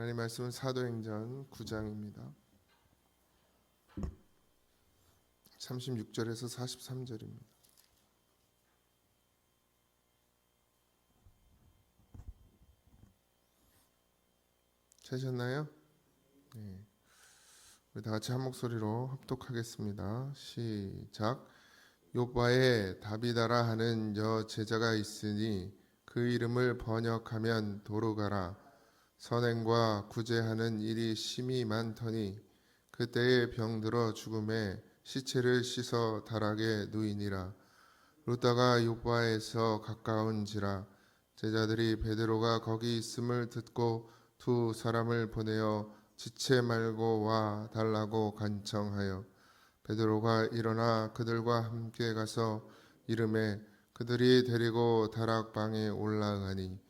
하나님 말씀은 사도행전 9장입니다. 36절에서 43절입니다. 찾으셨나요? 네. 우리 다 같이 한 목소리로 합독하겠습니다. 시작. 요바에 다비다라 하는 여 제자가 있으니 그 이름을 번역하면 도루가라. 선행과 구제하는 일이 심히 많더니 그때에 병들어 죽음에 시체를 씻어 다락에 누이니라. 루다가 요바에서 가까운지라 제자들이 베드로가 거기 있음을 듣고 두 사람을 보내어 지체 말고 와 달라고 간청하여 베드로가 일어나 그들과 함께 가서 이름에 그들이 데리고 다락방에 올라가니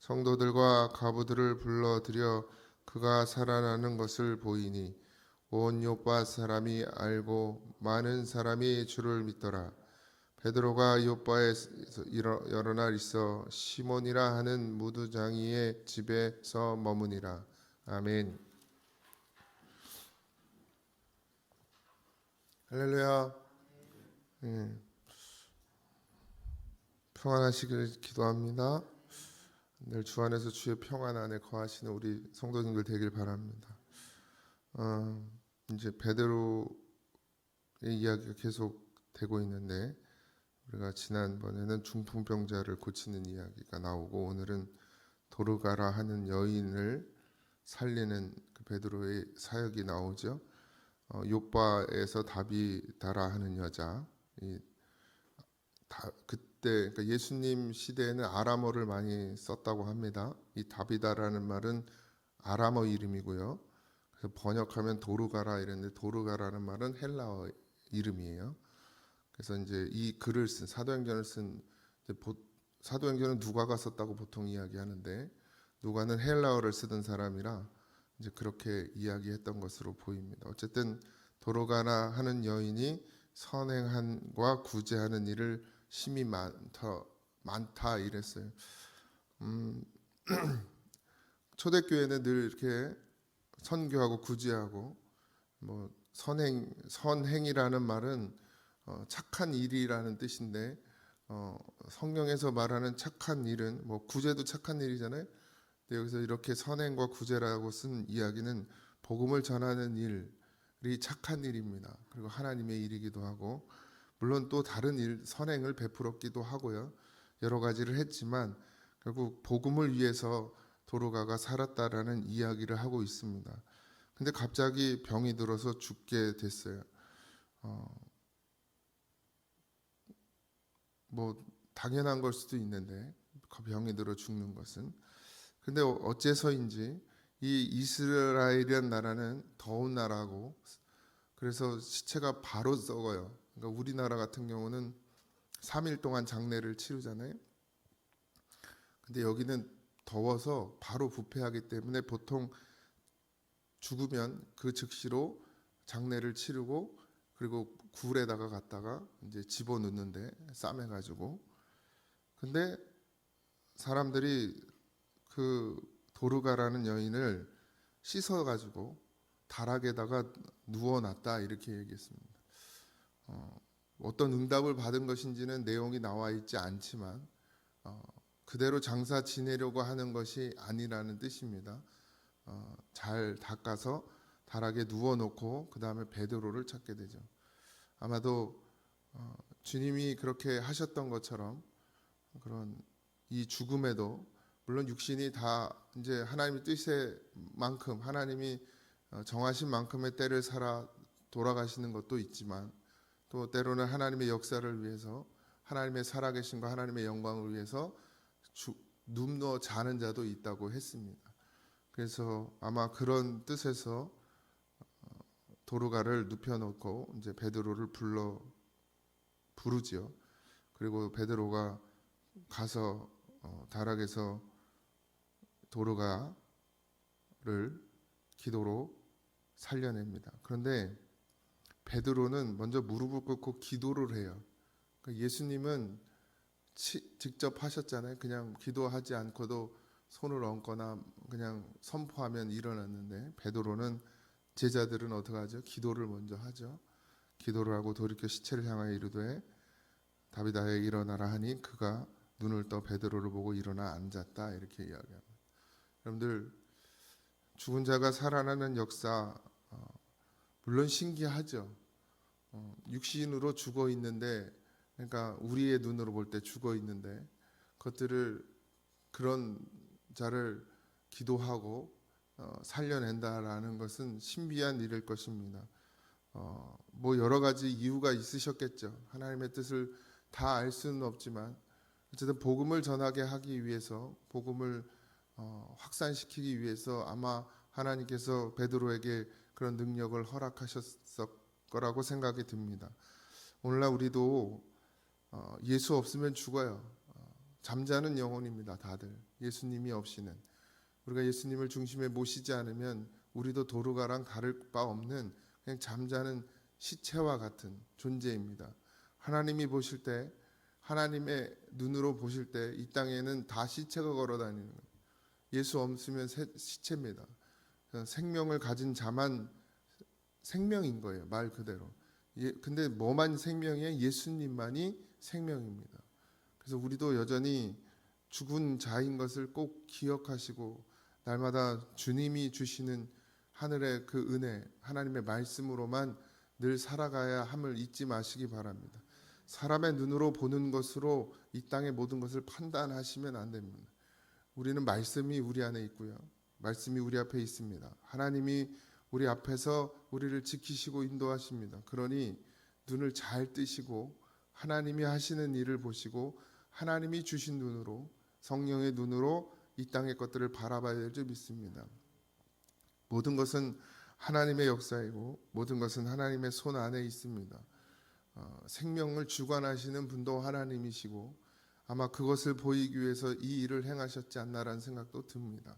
성도들과 가부들을 불러들여 그가 살아나는 것을 보이니 온 요파 사람이 알고 많은 사람이 주를 믿더라 베드로가 요바에 여러 날 있어 시몬이라 하는 무두장이의 집에서 머무니라 아멘. 할렐루야. 예. 평안하시길 기도합니다. 늘 주 안에서 주의 평안 안에 거하시는 우리 성도님들 되길 바랍니다. 어, 이제 베드로의 이야기가 계속 되고 있는데 우리가 지난번에는 중풍병자를 고치는 이야기가 나오고 오늘은 도르가라 하는 여인을 살리는 그 베드로의 사역이 나오죠. 어, 요바에서 다비다라 하는 여자. 이, 다, 그 때 그러니까 예수님 시대에는 아람어를 많이 썼다고 합니다. 이 다비다라는 말은 아람어 이름이고요. 그래서 번역하면 도르가라 이랬는데 도르가라는 말은 헬라어 이름이에요. 그래서 이제 이 글을 쓴 사도행전을 쓴 보, 사도행전은 누가가 썼다고 보통 이야기하는데 누가는 헬라어를 쓰던 사람이라 이제 그렇게 이야기했던 것으로 보입니다. 어쨌든 도로가나 하는 여인이 선행한과 구제하는 일을 심히 많다 많다 이랬어요. 음, 초대교회는 늘 이렇게 선교하고 구제하고 뭐 선행 선행이라는 말은 어, 착한 일이라는 뜻인데 어, 성경에서 말하는 착한 일은 뭐 구제도 착한 일이잖아요. 여기서 이렇게 선행과 구제라고 쓴 이야기는 복음을 전하는 일이 착한 일입니다. 그리고 하나님의 일이기도 하고 물론 또 다른 일 선행을 베풀었기도 하고요. 여러 가지를 했지만 결국 복음을 위해서 도로가가 살았다라는 이야기를 하고 있습니다. 근데 갑자기 병이 들어서 죽게 됐어요. 어, 뭐 당연한 걸 수도 있는데 병이 들어 죽는 것은 근데 어째서인지 이 이스라엘이란 나라는 더운 나라고 그래서 시체가 바로 썩어요. 그러니까 우리나라 같은 경우는 3일 동안 장례를 치르잖아요. 근데 여기는 더워서 바로 부패하기 때문에 보통 죽으면 그 즉시로 장례를 치르고 그리고 굴에다가 갖다가 이제 집어 넣는데 싸매 가지고 근데 사람들이 그 도르가라는 여인을 씻어 가지고 다락에다가 누워 놨다 이렇게 얘기했습니다. 어, 어떤 응답을 받은 것인지는 내용이 나와 있지 않지만 어, 그대로 장사 지내려고 하는 것이 아니라는 뜻입니다. 어, 잘 닦아서 다락에 누워 놓고 그 다음에 베드로를 찾게 되죠. 아마도 어, 주님이 그렇게 하셨던 것처럼 그런 이 죽음에도 물론 육신이 다 이제 하나님의 뜻의 만큼 하나님이 어, 정하신 만큼의 때를 살아 돌아가시는 것도 있지만 또 때로는 하나님의 역사를 위해서 하나님의 살아계신과 하나님의 영광을 위해서 주, 눕어 자는 자도 있다고 했습니다. 그래서 아마 그런 뜻에서 어, 도르가를 눕혀놓고 이제 베드로를 불러 부르지요. 그리고 베드로가 가서 어, 다락에서 도르가를 기도로 살려냅니다. 그런데 베드로는 먼저 무릎을 꿇고 기도를 해요. 그러니까 예수님은 치- 직접 하셨잖아요. 그냥 기도하지 않고도 손을 얹거나 그냥 선포하면 일어났는데 베드로는 제자들은 어떻게 하죠? 기도를 먼저 하죠. 기도를 하고 돌이켜 시체를 향하여 이르되 다비다에 일어나라 하니 그가 눈을 떠 베드로를 보고 일어나 앉았다 이렇게 이야기합니다. 여러분들 죽은 자가 살아나는 역사 어, 물론 신기하죠. 어, 육신으로 죽어 있는데 그러니까 우리의 눈으로 볼 때 죽어 있는데 그것들을 그런 자를 기도하고 어, 살려낸다라는 것은 신비한 일일 것입니다. 어, 뭐 여러 가지 이유가 있으셨겠죠. 하나님의 뜻을 다 알 수는 없지만 어쨌든 복음을 전하게 하기 위해서 복음을 어, 확산시키기 위해서 아마 하나님께서 베드로에게 그런 능력을 허락하셨을 거라고 생각이 듭니다. 오늘날 우리도 어, 예수 없으면 죽어요. 어, 잠자는 영혼입니다. 다들 예수님이 없이는 우리가 예수님을 중심에 모시지 않으면 우리도 도르가랑 다를 바 없는 그냥 잠자는 시체와 같은 존재입니다. 하나님이 보실 때 하나님의 눈으로 보실 때 이 땅에는 다 시체가 걸어 다니는 거예요. 예수 없으면 세- 시체입니다. 생명을 가진 자만 생명인 거예요. 말 그대로. 예, 근데 뭐만 생명이에요? 예수님만이 생명입니다. 그래서 우리도 여전히 죽은 자인 것을 꼭 기억하시고 날마다 주님이 주시는 하늘의 그 은혜, 하나님의 말씀으로만 늘 살아가야 함을 잊지 마시기 바랍니다. 사람의 눈으로 보는 것으로 이 땅의 모든 것을 판단하시면 안 됩니다. 우리는 말씀이 우리 안에 있고요. 말씀이 우리 앞에 있습니다. 하나님이 우리 앞에서 우리를 지키시고 인도하십니다. 그러니 눈을 잘 뜨시고 하나님이 하시는 일을 보시고 하나님이 주신 눈으로 성령의 눈으로 이 땅의 것들을 바라봐야 될 줄 믿습니다. 모든 것은 하나님의 역사이고 모든 것은 하나님의 손 안에 있습니다. 어, 생명을 주관하시는 분도 하나님이시고 아마 그것을 보이기 위해서 이 일을 행하셨지 않나라는 생각도 듭니다.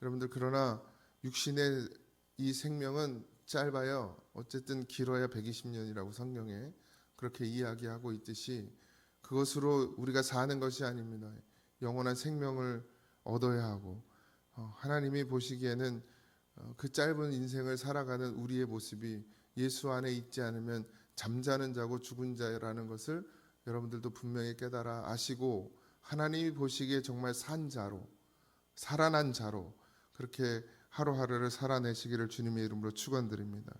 여러분들 그러나 육신의 이 생명은 짧아요. 어쨌든 길어야 120년이라고 성경에 그렇게 이야기하고 있듯이 그것으로 우리가 사는 것이 아닙니다. 영원한 생명을 얻어야 하고 어, 하나님이 보시기에는 어, 그 짧은 인생을 살아가는 우리의 모습이 예수 안에 있지 않으면 잠자는 자고 죽은 자라는 것을 여러분들도 분명히 깨달아 아시고 하나님이 보시기에 정말 산 자로 살아난 자로 그렇게 하루하루를 살아내시기를 주님의 이름으로 축원드립니다.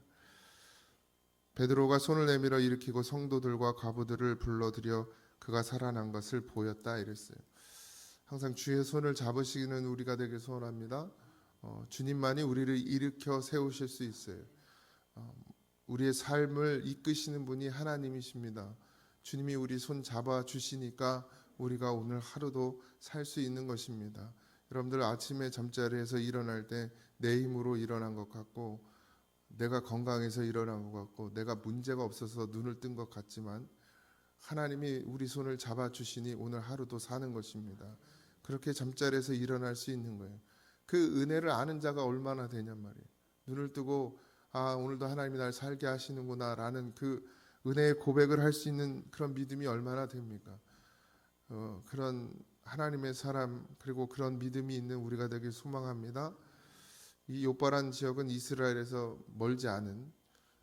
베드로가 손을 내밀어 일으키고 성도들과 과부들을 불러들여 그가 살아난 것을 보였다 이랬어요. 항상 주의 손을 잡으시는 우리가 되길 소원합니다. 어, 주님만이 우리를 일으켜 세우실 수 있어요. 어, 우리의 삶을 이끄시는 분이 하나님이십니다. 주님이 우리 손 잡아 주시니까 우리가 오늘 하루도 살 수 있는 것입니다. 여러분들 아침에 잠자리에서 일어날 때 내 힘으로 일어난 것 같고 내가 건강해서 일어난 것 같고 내가 문제가 없어서 눈을 뜬 것 같지만 하나님이 우리 손을 잡아 주시니 오늘 하루도 사는 것입니다. 그렇게 잠자리에서 일어날 수 있는 거예요. 그 은혜를 아는 자가 얼마나 되냔 말이에요. 눈을 뜨고 아 오늘도 하나님이 날 살게 하시는구나라는 그 은혜의 고백을 할 수 있는 그런 믿음이 얼마나 됩니까? 어, 그런 하나님의 사람 그리고 그런 믿음이 있는 우리가 되길 소망합니다. 이 요바란 지역은 이스라엘에서 멀지 않은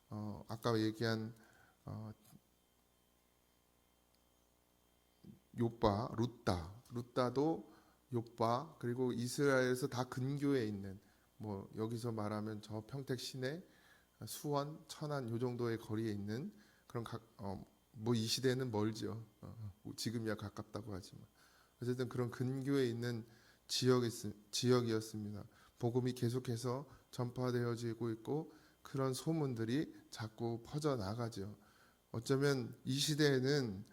어, 아까 얘기한 어, 요바 루따 루따도 요바 그리고 이스라엘에서 다 근교에 있는 뭐 여기서 말하면 저 평택 시내 수원 천안 요 정도의 거리에 있는 그런 어, 뭐 이 시대는 멀죠 어, 지금이야 가깝다고 하지만 어쨌든 그런 근교에 있는 지역이 지역이었습니다. 복음이 계속해서 전파되어지고 있고 그런 소문들이 자꾸 퍼져 나가죠. 어쩌면 이 시대에는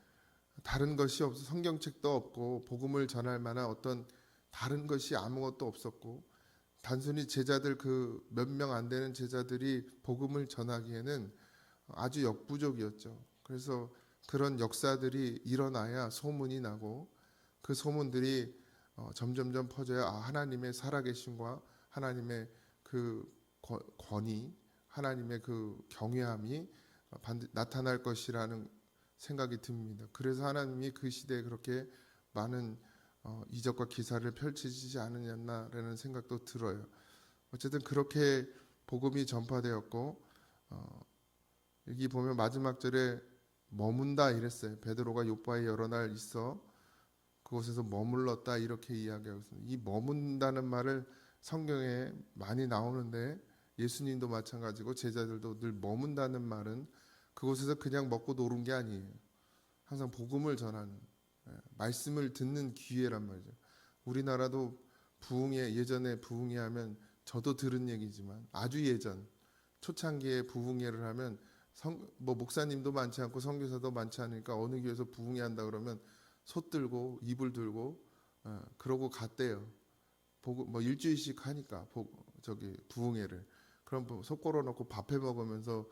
다른 것이 없어 성경책도 없고 복음을 전할 만한 어떤 다른 것이 아무것도 없었고 단순히 제자들 그 몇 명 안 되는 제자들이 복음을 전하기에는 아주 역부족이었죠. 그래서 그런 역사들이 일어나야 소문이 나고 그 소문들이 어, 점점점 퍼져야 아, 하나님의 살아계심과 하나님의 그 권- 권위, 하나님의 그 경외함이 반드 나타날 것이라는 생각이 듭니다. 그래서 하나님이 그 시대에 그렇게 많은 어, 이적과 기사를 펼치지 않느냐라는 생각도 들어요. 어쨌든 그렇게 복음이 전파되었고 어, 여기 보면 마지막 절에 머문다 이랬어요. 베드로가 요바에 여러 날 있어 그곳에서 머물렀다 이렇게 이야기하고 있습니다. 이 머문다는 말을 성경에 많이 나오는데 예수님도 마찬가지고 제자들도 늘 머문다는 말은 그곳에서 그냥 먹고 노는 게 아니에요. 항상 복음을 전하는 예, 말씀을 듣는 기회란 말이죠. 우리나라도 부흥회 예전에 부흥회 하면 저도 들은 얘기지만 아주 예전 초창기에 부흥회를 하면 성, 뭐 목사님도 많지 않고 선교사도 많지 않으니까 어느 교회에서 부흥회 한다 그러면 솥 들고 이불 들고 어, 그러고 갔대요. 보고 뭐 일주일씩 하니까 보, 저기 부흥회를 그럼 뭐속 걸어 놓고 밥해 먹으면서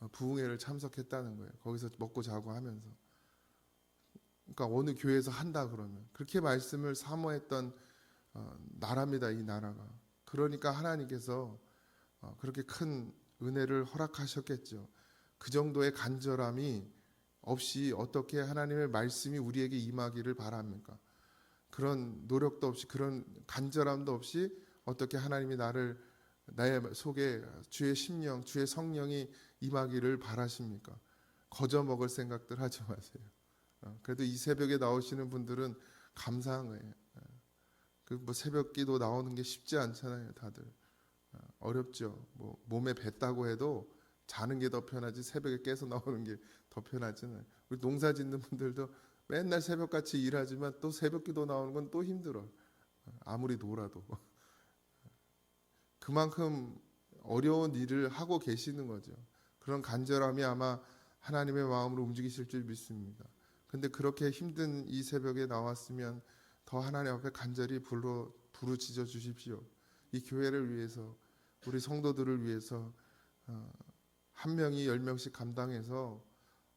어, 부흥회를 참석했다는 거예요. 거기서 먹고 자고 하면서. 그러니까 어느 교회에서 한다 그러면 그렇게 말씀을 사모했던 어, 나라입니다. 이 나라가. 그러니까 하나님께서 어, 그렇게 큰 은혜를 허락하셨겠죠. 그 정도의 간절함이 없이 어떻게 하나님의 말씀이 우리에게 임하기를 바랍니까? 그런 노력도 없이 그런 간절함도 없이 어떻게 하나님이 나를 나의 속에 주의 심령, 주의 성령이 임하기를 바라십니까? 거저 먹을 생각들 하지 마세요. 어, 그래도 이 새벽에 나오시는 분들은 감사한 거예요. 그 뭐 새벽 기도 나오는 게 쉽지 않잖아요, 다들. 어, 어렵죠. 뭐 몸에 뱉다고 해도 자는 게 더 편하지 새벽에 깨서 나오는 게 더 편하잖아요. 우리 농사 짓는 분들도 맨날 새벽같이 일하지만 또 새벽 기도 나오는 건 또 힘들어. 아무리 놀아도. 그만큼 어려운 일을 하고 계시는 거죠. 그런 간절함이 아마 하나님의 마음으로 움직이실 줄 믿습니다. 근데 그렇게 힘든 이 새벽에 나왔으면 더 하나님 앞에 간절히 불러 부르짖어 주십시오. 이 교회를 위해서 우리 성도들을 위해서 어, 한 명이 열 명씩 감당해서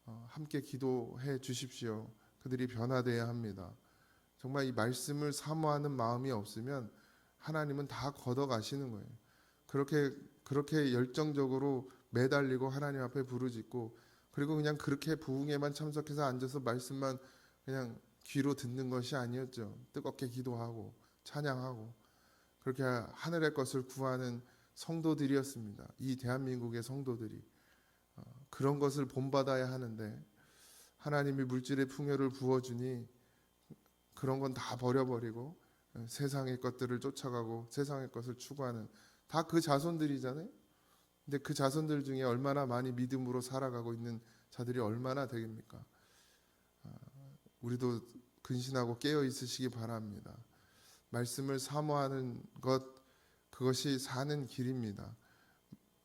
어, 함께 기도해 주십시오. 그들이 변화돼야 합니다. 정말 이 말씀을 사모하는 마음이 없으면 하나님은 다 걷어 가시는 거예요. 그렇게 그렇게 열정적으로 매달리고 하나님 앞에 부르짖고 그리고 그냥 그렇게 부흥에만 참석해서 앉아서 말씀만 그냥 귀로 듣는 것이 아니었죠. 뜨겁게 기도하고 찬양하고 그렇게 하늘의 것을 구하는 성도들이었습니다. 이 대한민국의 성도들이 어, 그런 것을 본받아야 하는데 하나님이 물질의 풍요를 부어주니 그런 건 다 버려버리고 어, 세상의 것들을 쫓아가고 세상의 것을 추구하는 다 그 자손들이잖아요. 근데 그 자손들 중에 얼마나 많이 믿음으로 살아가고 있는 자들이 얼마나 되겠습니까? 아, 우리도 근신하고 깨어 있으시기 바랍니다. 말씀을 사모하는 것 그것이 사는 길입니다.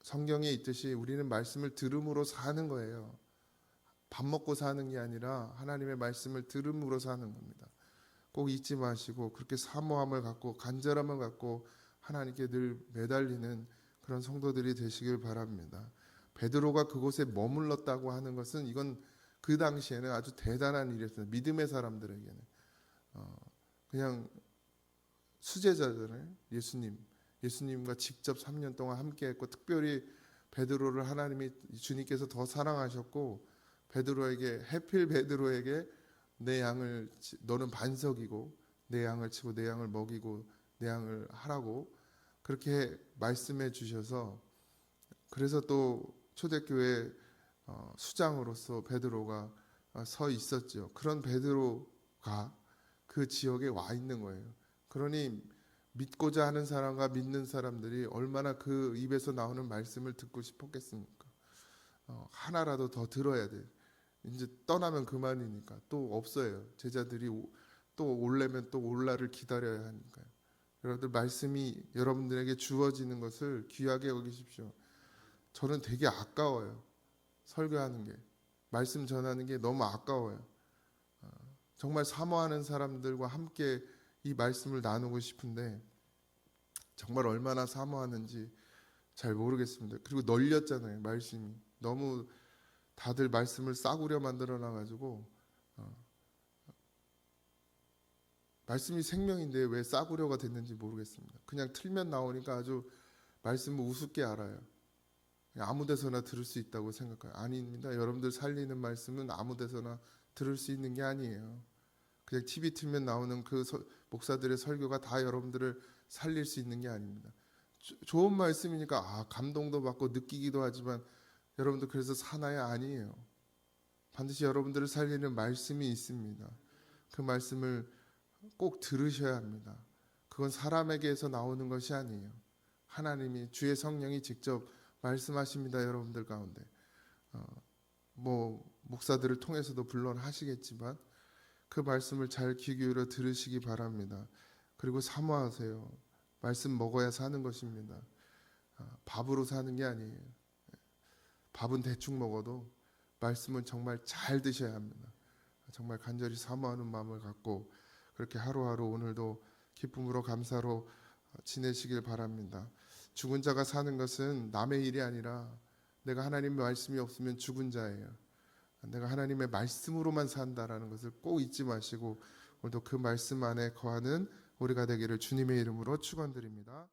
성경에 있듯이 우리는 말씀을 들음으로 사는 거예요. 밥 먹고 사는 게 아니라 하나님의 말씀을 들음으로 사는 겁니다. 꼭 잊지 마시고 그렇게 사모함을 갖고 간절함을 갖고 하나님께 늘 매달리는 그런 성도들이 되시길 바랍니다. 베드로가 그곳에 머물렀다고 하는 것은 이건 그 당시에는 아주 대단한 일이었어요. 믿음의 사람들에게는 어, 그냥 수제자잖아요. 예수님, 예수님과 직접 3년 동안 함께했고 특별히 베드로를 하나님이 주님께서 더 사랑하셨고 베드로에게 해필 베드로에게 내 양을 치- 너는 반석이고 내 양을 치고 내 양을 먹이고 내 양을 하라고 그렇게 말씀해 주셔서 그래서 또 초대교회 어, 수장으로서 베드로가 어, 서 있었죠. 그런 베드로가 그 지역에 와 있는 거예요. 그러니 믿고자 하는 사람과 믿는 사람들이 얼마나 그 입에서 나오는 말씀을 듣고 싶었겠습니까? 어, 하나라도 더 들어야 돼. 이제 떠나면 그만이니까 또 없어요. 제자들이 오- 또 올래면 또 올라를 기다려야 하니까요. 여러분들 말씀이 여러분들에게 주어지는 것을 귀하게 여기십시오. 저는 되게 아까워요. 설교하는 게 말씀 전하는 게 너무 아까워요. 어, 정말 사모하는 사람들과 함께 이 말씀을 나누고 싶은데 정말 얼마나 사모하는지 잘 모르겠습니다. 그리고 널렸잖아요, 말씀이. 너무 다들 말씀을 싸구려 만들어 놔 가지고 어, 말씀이 생명인데 왜 싸구려가 됐는지 모르겠습니다. 그냥 틀면 나오니까 아주 말씀을 우습게 알아요. 아무 데서나 들을 수 있다고 생각해요. 아닙니다. 여러분들 살리는 말씀은 아무 데서나 들을 수 있는 게 아니에요. 그냥 TV 틀면 나오는 그 서- 목사들의 설교가 다 여러분들을 살릴 수 있는 게 아닙니다. 조- 좋은 말씀이니까 아, 감동도 받고 느끼기도 하지만 여러분들 그래서 사나야 아니에요. 반드시 여러분들을 살리는 말씀이 있습니다. 그 말씀을 꼭 들으셔야 합니다. 그건 사람에게서 나오는 것이 아니에요. 하나님이 주의 성령이 직접 말씀하십니다, 여러분들 가운데. 어, 뭐 목사들을 통해서도 물론 하시겠지만 그 말씀을 잘 귀 기울여 들으시기 바랍니다. 그리고 사모하세요. 말씀 먹어야 사는 것입니다. 아, 밥으로 사는 게 아니에요. 밥은 대충 먹어도 말씀은 정말 잘 드셔야 합니다. 정말 간절히 사모하는 마음을 갖고 그렇게 하루하루 오늘도 기쁨으로 감사로 지내시길 바랍니다. 죽은 자가 사는 것은 남의 일이 아니라 내가 하나님의 말씀이 없으면 죽은 자예요. 내가 하나님의 말씀으로만 산다라는 것을 꼭 잊지 마시고 오늘도 그 말씀 안에 거하는 우리가 되기를 주님의 이름으로 축원드립니다.